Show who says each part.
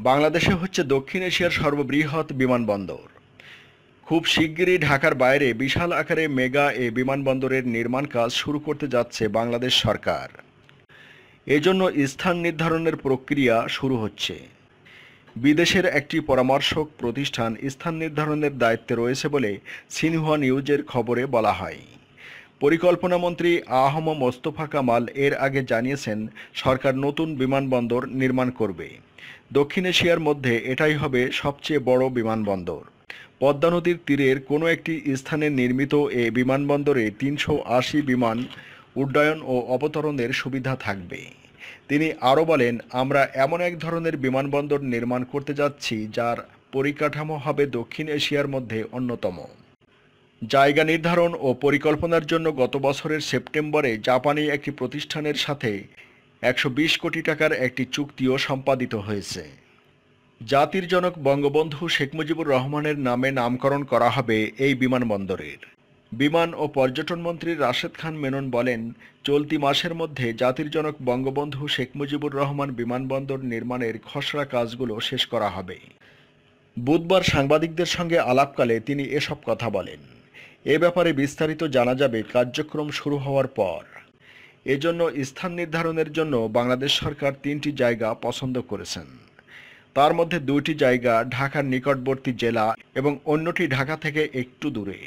Speaker 1: বাংলাদেশে হচ্ছে দক্ষিণ এশিয়ার সর্ববৃহৎ বিমানবন্দর। খুব শিগগিরই ঢাকার বাইরে বিশাল আকারে মেগা এ বিমানবন্দরের নির্মাণ কাজ শুরু করতে যাচ্ছে বাংলাদেশ সরকার। এজন্য স্থান নির্ধারণের প্রক্রিয়া শুরু হচ্ছে। বিদেশের একটি পরামর্শক প্রতিষ্ঠান স্থান নির্ধারণের দায়িত্বে রয়েছে বলে সিনহুয়া নিউজের খবরে বলা হয়। পরিকল্পনা মন্ত্রী আহম মোস্তফা কামাল এর আগে জানিয়েছেন, সরকার নতুন বিমানবন্দর নির্মাণ করবে। দক্ষিণ এশিয়ার মধ্যে এটাই হবে সবচেয়ে বড় বিমানবন্দর। পদ্মা নদীর তীরের কোনো একটি স্থানে নির্মিত এ বিমানবন্দরে তিনশো আশি বিমান উড্ডয়ন ও অবতরণের সুবিধা থাকবে। তিনি আরও বলেন, আমরা এমন এক ধরনের বিমানবন্দর নির্মাণ করতে যাচ্ছি, যার পরিকাঠামো হবে দক্ষিণ এশিয়ার মধ্যে অন্যতম। জায়গা নির্ধারণ ও পরিকল্পনার জন্য গত বছরের সেপ্টেম্বরে জাপানি একটি প্রতিষ্ঠানের সাথে একশো বিশ কোটি টাকার একটি চুক্তিও সম্পাদিত হয়েছে। জাতির জনক বঙ্গবন্ধু শেখ মুজিবুর রহমানের নামে নামকরণ করা হবে এই বিমানবন্দরের। বিমান ও পর্যটন মন্ত্রী রাশেদ খান মেনন বলেন, চলতি মাসের মধ্যে জাতির জনক বঙ্গবন্ধু শেখ মুজিবুর রহমান বিমানবন্দর নির্মাণের খসড়া কাজগুলো শেষ করা হবে। বুধবার সাংবাদিকদের সঙ্গে আলাপকালে তিনি এসব কথা বলেন। এ ব্যাপারে বিস্তারিত জানা যাবে কার্যক্রম শুরু হওয়ার পর। এজন্য স্থান নির্ধারণের জন্য বাংলাদেশ সরকার তিনটি জায়গা পছন্দ করেছেন। তার মধ্যে দুইটি জায়গা ঢাকার নিকটবর্তী জেলা এবং অন্যটি ঢাকা থেকে একটু দূরে।